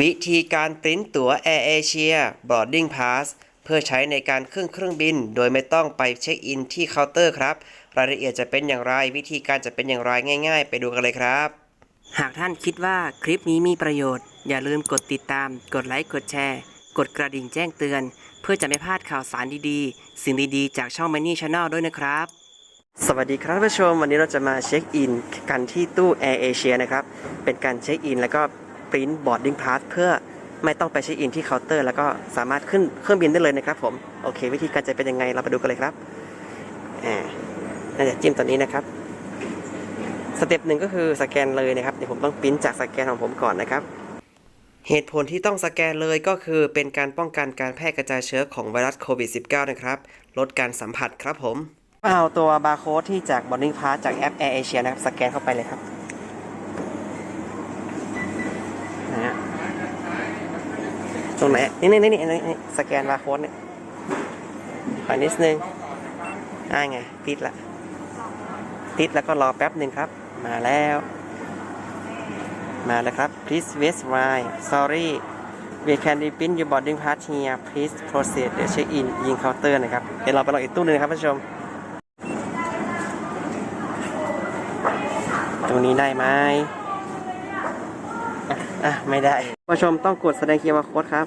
วิธีการปริ้นตั๋ว Air Asia Boarding Pass เพื่อใช้ในการขึ้นเครื่องบิน โดยไม่ต้องไปเช็คอินที่เคาน์เตอร์ครับ รายละเอียดจะเป็นอย่างไร วิธีการจะเป็นอย่างไรง่าย ๆ ไปดูกันเลยครับ หากท่านคิดว่าคลิปนี้มีประโยชน์ อย่าลืมกดติดตาม กดไลค์ กดแชร์ กดกระดิ่งแจ้งเตือน เพื่อจะไม่พลาดข่าวสารดีๆ สิ่งดีๆ จากช่อง Money Channel ด้วยนะครับสวัสดีครับท่านผู้ชม วันนี้เราจะมาเช็คอิน กันที่ตู้ Air Asia นะครับ เป็นการเช็คอินแล้วก็ ปริ้น boarding pass เพื่อไม่ต้องไปเช็คอินที่เคาน์เตอร์แล้วก็สามารถขึ้นเครื่องบินได้เลยนะครับผม โอเค วิธีการจะเป็นยังไงเราไปดูกันเลยครับอ่าน่าจะจิ้มตัวนี้นะครับ สเต็ปหนึ่งก็คือสแกนเลยนะครับ เดี๋ยวผมต้องปริ้นจากสแกนของผมก่อนนะครับเหตุผลที่ต้องสแกนเลยก็คือเป็นการป้องกันการแพร่กระจายเชื้อของไวรัสโควิด -19 นะครับ ลดการสัมผัสครับผม เอาตัวบาร์โค้ดที่จาก Boarding Pass จากแอป Air Asia นะครับ สแกนเข้าไปเลยครับนะฮะ ตรงไหน นี่นี่นี่นี่สแกนบาร์โค้ดเนี่ยขอนิดนึงอ่าไง ติดละ ติดแล้วก็รอแป๊บหนึ่งครับ มาแล้ว มาแล้วครับ please wait while sorry we can reprint your boarding pass here please proceed the check in ยิงเคาน์เตอร์นะครับ เดี๋ยวเราไปรออีกตู้หนึงนะครับผู้ชม ตรงนี้ได้ไหม อะอะ ไม่ได้ ผู้ชมต้องกดแสดง QR code ครับ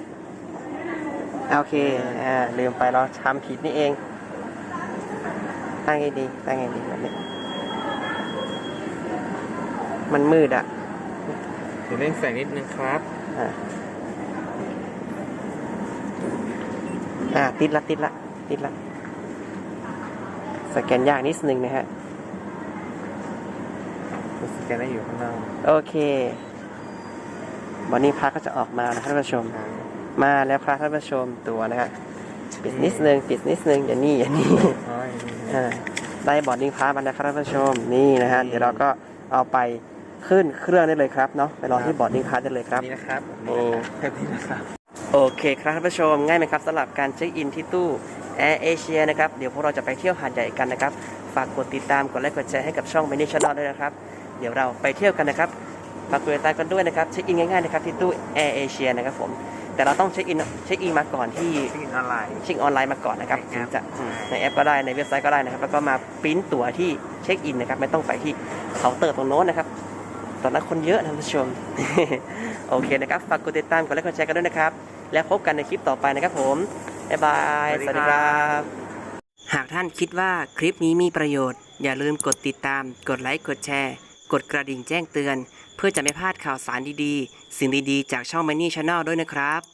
อะโอเค อ่า ลืมไปเราทำผิดนี่เอง ตั้งให้ดี ตั้งให้ดีแบบนี้ มันมืดอะเดี๋ยวเล่นแสงนิดนึงครับ อ่าอ่า ติดละ ติดละ ติดละ สแกนยากนิดนึงนะฮะ สแกนได้อยู่ข้างล่างโอเค วันนี้พระก็จะออกมานะครับท่านผู้ชม มาแล้วครับท่านผู้ชมตัวนะฮะปิดนิดนึงปิดนิดนึงอย่านี่อย่านี่อ๋ออ่าได้บอร์ดดิ้งพาร์มาแล้วครับท่านผู้ชมนี่นะฮะเดี๋ยวเราก็เอาไปขึ้นเครื่องได้เลยครับเนาะไปรอที่บอร์ดดิ้งพาร์ได้เลยครับนี่นะครับนี่แบบนี้นะครับโอเคครับท่านผู้ชมง่ายไหมครับสำหรับการเช็คอินที่ตู้ Air Asia นะครับเดี๋ยวพวกเราจะไปเที่ยวหาดใหญ่กันนะครับฝากกดติดตามกดไลค์กดแชร์ให้กับช่อง Mini Channel ด้วยนะครับ เดี๋ยวเราไปเที่ยวกันนะครับ ฝากกดติดตามกันด้วยนะครับเช็คอินง่ายๆนะครับที่ตู้ Air Asia นะครับผมแต่เราต้องเช็คอินเช็คอินมาก่อนที่ที่ออนไลน์ เช็คออนไลน์มาก่อนนะครับในถึแองปจะอืมในแอปก็ได้ในเว็บไซต์ก็ได้นะครับ แล้วก็มาปริ้นตั๋วที่เช็คอินนะครับไม่ต้องไปที่เคาน์เตอร์ตรงโน้นนะครับตอนนั้นคนเยอะนะท่านผู้ชม โอเคนะครับฝากกดติดตามกดไลค์กดแชร์กันด้วยนะครับ แล้วพบกันในคลิปต่อไปนะครับผมบ๊ายบายสวัสดีครับ หากท่านคิดว่าคลิปนี้มีประโยชน์ อย่าลืมกดติดตาม กดไลค์ กดแชร์ กดกระดิ่งแจ้งเตือน เพื่อจะไม่พลาดข่าวสารดีๆ สิ่งดีๆ จากช่อง Money Channel ด้วยนะครับ